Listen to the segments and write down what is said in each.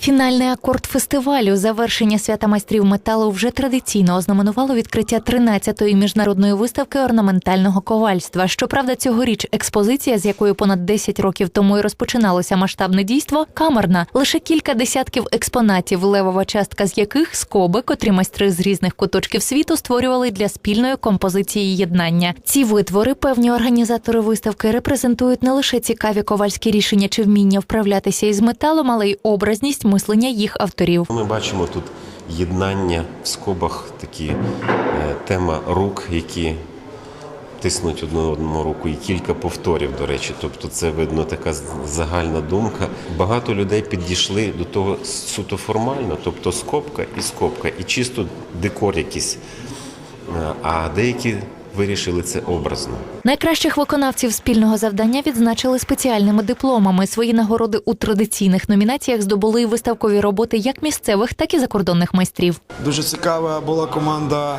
Фінальний акорд фестивалю завершення свята майстрів металу вже традиційно ознаменувало відкриття 13-ї міжнародної виставки орнаментального ковальства. Щоправда, цьогоріч експозиція, з якою понад 10 років тому і розпочиналося масштабне дійство, камерна. Лише кілька десятків експонатів, левова частка з яких скоби, котрі майстри з різних куточків світу створювали для спільної композиції єднання. Ці витвори певні організатори виставки репрезентують не лише цікаві ковальські рішення чи вміння вправлятися із металом, але й образність мислення їх авторів. Ми бачимо тут єднання в скобах, такі е, тема рук, які тиснуть одну одному руку, і кілька повторів, до речі. Тобто, це видно така загальна думка. Багато людей підійшли до того суто формально, тобто скобка і скобка, і чисто декор якийсь. Е, А деякі вирішили це образно. Найкращих виконавців спільного завдання відзначили спеціальними дипломами. Свої нагороди у традиційних номінаціях здобули виставкові роботи як місцевих, так і закордонних майстрів. Дуже цікава була команда е,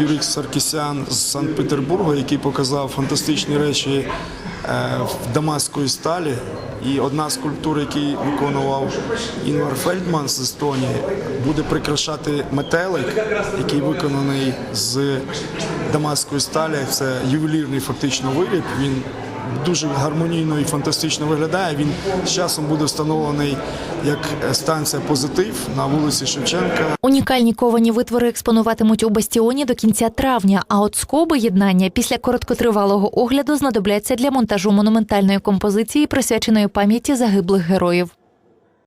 Юрій Саркісян з Санкт-Петербурга, який показав фантастичні речі в дамаської сталі. І одна з скульптур, який виконував Інвар Фельдман з Естонії, буде прикрашати метелик, який виконаний з Дамаскої сталі. Це ювелірний фактично виріб. Він дуже гармонійно і фантастично виглядає. Він з часом буде встановлений як станція позитив на вулиці Шевченка. Унікальні ковані витвори експонуватимуть у бастіоні до кінця травня. А от скоби єднання після короткотривалого огляду знадобляться для монтажу монументальної композиції, присвяченої пам'яті загиблих героїв.